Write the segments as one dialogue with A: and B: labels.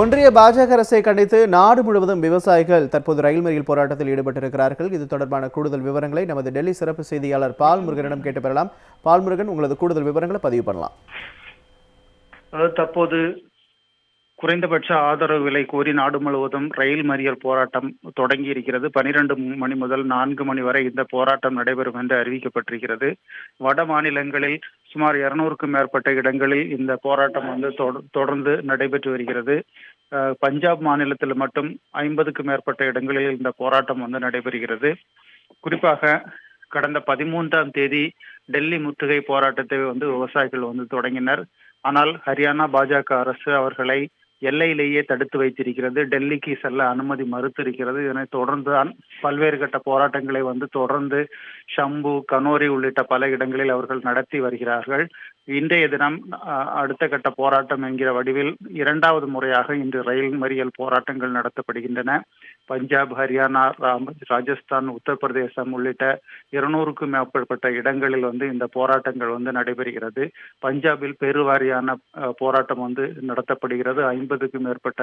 A: ஒன்றிய பாஜக அரசை கண்டித்து நாடு முழுவதும் விவசாயிகள் தற்போது ரயில் மறியல் போராட்டத்தில் ஈடுபட்டிருக்கிறார்கள். இது தொடர்பான கூடுதல் விவரங்களை நமது டெல்லி சிறப்பு செய்தியாளர் பால் முருகனிடம் கேட்டு பெறலாம். பால் முருகன் உங்களது கூடுதல் விவரங்களை பதிவு பண்ணலாம்.
B: தற்போது குறைந்தபட்ச ஆதரவு விலை கோரி நாடு முழுவதும் ரயில் மறியல் போராட்டம் தொடங்கி இருக்கிறது. பனிரெண்டு மணி முதல் நான்கு மணி வரை இந்த போராட்டம் நடைபெறும் என்று அறிவிக்கப்பட்டிருக்கிறது. வட மாநிலங்களில் சுமார் இருநூறுக்கும் மேற்பட்ட இடங்களில் இந்த போராட்டம் வந்து தொடர்ந்து நடைபெற்று வருகிறது. பஞ்சாப் மாநிலத்தில் மட்டும் ஐம்பதுக்கும் மேற்பட்ட இடங்களில் இந்த போராட்டம் வந்து நடைபெறுகிறது. குறிப்பாக கடந்த பதிமூன்றாம் தேதி டெல்லி முற்றுகை போராட்டத்தை வந்து விவசாயிகள் வந்து தொடங்கினர். ஆனால் ஹரியானா பாஜக அரசு அவர்களை எல்லையிலேயே தடுத்து வைத்திருக்கிறது. டெல்லிக்கு செல்ல அனுமதி மறுத்திருக்கிறது. இதனை தொடர்ந்து தான் பல்வேறு கட்ட போராட்டங்களை வந்து தொடர்ந்து ஷம்பு கனோரி உள்ளிட்ட பல இடங்களில் அவர்கள் நடத்தி வருகிறார்கள். இன்றைய தினம் அடுத்த கட்ட போராட்டம் என்கிற வடிவில் இரண்டாவது முறையாக இன்று ரயில் மறியல் போராட்டங்கள் நடத்தப்படுகின்றன. பஞ்சாப் ஹரியானா ராஜஸ்தான் உத்தரப்பிரதேசம் உள்ளிட்ட இருநூறுக்கும் மேற்பட்ட இடங்களில் வந்து இந்த போராட்டங்கள் வந்து நடைபெறுகிறது. பஞ்சாபில் பெருவாரியான போராட்டம் வந்து நடத்தப்படுகிறது. ஐம்பதுக்கும் மேற்பட்ட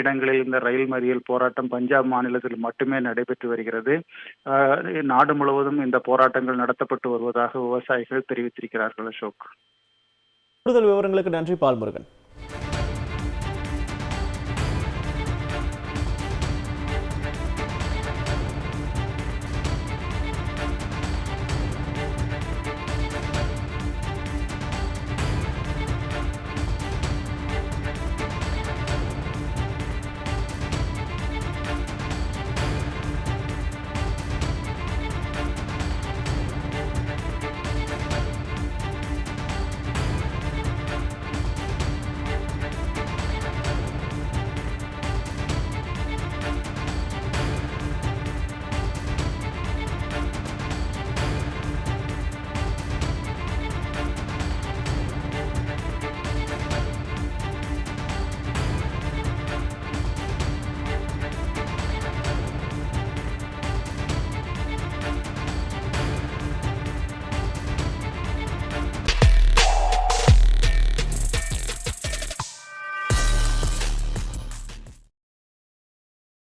B: இடங்களில் இந்த ரயில் மறியல் போராட்டம் பஞ்சாப் மாநிலத்தில் மட்டுமே நடைபெற்று வருகிறது. நாடு முழுவதும் இந்த போராட்டங்கள் நடத்தப்பட்டு வருவதாக விவசாயிகள் தெரிவித்திருக்கிறார்கள் அசோக்.
A: கூடுதல் விவரங்களுக்கு நன்றி பால்முருகன்.